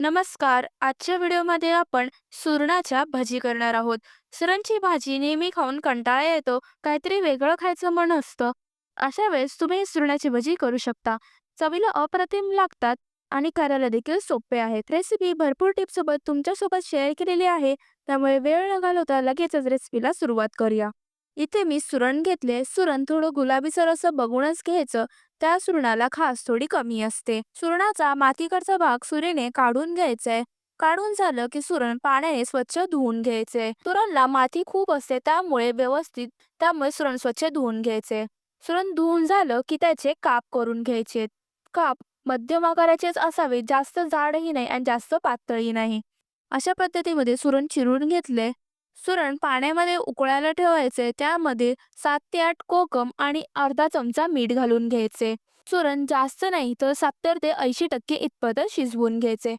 नमस्कार. आजच्या व्हिडिओमध्ये आपण सुरणाच्या भाजी करणार आहोत. सुरणची भाजी नेहमी खाऊन कंटाळा येतो काहीतरी वेगळं खायचं मन असतं. अशा वेळेस तुम्ही सुरणाची भजी करू शकता. चवीला अप्रतिम लागतात आणि करायला देखील सोपे आहेत. रेसिपी भरपूर टिपसोबत तुमच्यासोबत शेअर केलेली आहे. त्यामुळे वेळ न घालवता लगेचच रेसिपीला सुरुवात करूया. इथे मी सुरण घेतले. सुरण थोडं गुलाबीसर असं बघूनच घ्यायचं. त्या सुरणाला खास थोडी कमी असते. सुरणाचा मातीकडचा भाग सुरीने काढून घ्यायचाय. काढून झालं की सुरण पाण्याने स्वच्छ धुवून घ्यायचे. सुरणला माती खूप असते त्यामुळे व्यवस्थित त्यामुळे सुरण स्वच्छ धुवून घ्यायचे. सुरण धुवून झालं की त्याचे काप करून घ्यायचे. काप मध्यम आकाराचेच असावे जास्त जाडही नाही आणि जास्त पातळही नाही. अशा पद्धतीमध्ये सुरण चिरून घेतले. सुरण पाण्यामध्ये उकळायला ठेवायचे. त्यामध्ये सात ते आठ कोकम आणि अर्धा चमचा मीठ घालून घ्यायचे. सुरण जास्त नाही तर सत्तर ते ऐंशी टक्के इतपत शिजवून घ्यायचे.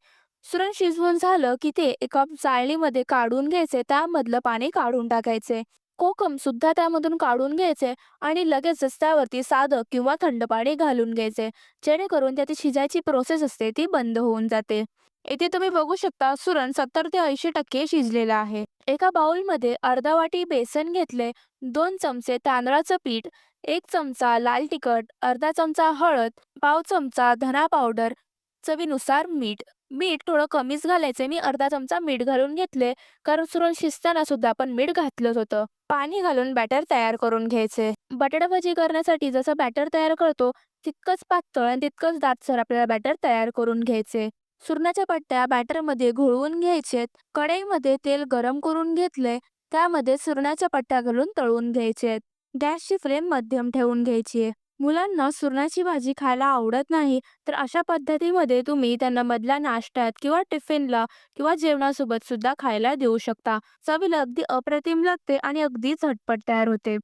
सुरण शिजवून झालं की ते एका चाळणीमध्ये काढून घ्यायचे. त्यामधलं पाणी काढून टाकायचे. कोकम सुद्धा त्यामधून काढून घ्यायचे आणि लगेचच त्यावरती साधं किंवा थंड पाणी घालून घ्यायचे. जेणेकरून त्याची शिजायची प्रोसेस असते ती बंद होऊन जाते. येथे तुम्ही बघू शकता सुरण सत्तर ते ऐंशी टक्के शिजलेला आहे. एका बाउलमध्ये अर्धा वाटी बेसन घेतले दोन चमचे तांदळाचं पीठ एक चमचा लाल तिखट अर्धा चमचा हळद पाव चमचा धना पावडर चवीनुसार मीठ मीठ थोडं कमीच घालायचं मी अर्धा चमचा मीठ घालून घेतले कारण सुरण शिजताना सुद्धा आपण मीठ घातलंच होतं. पाणी घालून बॅटर तयार करून घ्यायचे. बटाटा भाजी करण्यासाठी जसं बॅटर तयार करतो तितकंच पातळ आणि तितकंच दाटसर आपल्याला बॅटर तयार करून घ्यायचे. सुरणाच्या पट्ट्या बॅटरमध्ये घोळवून घ्यायचेत. कढईमध्ये तेल गरम करून घेतले त्यामध्ये सुरणाच्या पट्ट्या घालून तळून घ्यायचेत. गॅसची फ्लेम मध्यम ठेवून घ्यायची आहे. मुलांना सुरणाची भाजी खायला आवडत नाही तर अशा पद्धतीमध्ये तुम्ही त्यांना मधल्या नाश्त्यात किंवा टिफिनला किंवा जेवणासोबत सुद्धा खायला देऊ शकता. चवीला अगदी अप्रतिम लागते आणि अगदी झटपट तयार होते.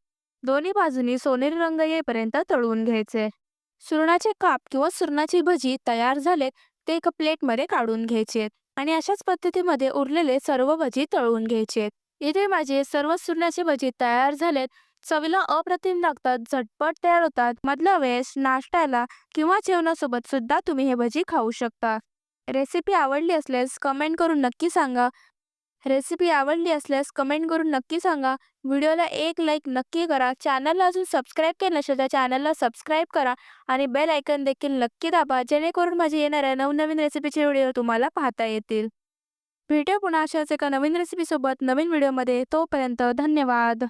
दोन्ही बाजूनी सोनेरी रंग येईपर्यंत तळून घ्यायचे. सुरणाचे काप किंवा सुरणाची भजी तयार झाले ते एका प्लेटमध्ये काढून घ्यायचे आणि अशाच पद्धतीमध्ये उरलेले सर्व भजी तळून घ्यायचे. इथे माझे सर्व सुरणाचे भजी तयार झालेत. चवीला अप्रतिम लागतात झटपट तयार होतात. मधल्या वेळेस नाश्त्याला किंवा जेवणासोबत सुद्धा तुम्ही हे भजी खाऊ शकता. रेसिपी आवडली असल्यास कमेंट करून नक्की सांगा. रेसिपी आवडली असल्यास कमेंट करून नक्की सांगा. व्हिडिओला एक लाईक नक्की करा. चॅनलला अजून सबस्क्राईब केलं नसेल तर चॅनलला सबस्क्राईब करा आणि बेल आयकन देखील नक्की दाबा जेणेकरून माझे येणाऱ्या नवनवीन रेसिपीचे व्हिडिओ तुम्हाला पाहता येतील. भेटू पुन्हा अशाच एका नवीन रेसिपीसोबत नवीन व्हिडिओमध्ये. तोपर्यंत धन्यवाद.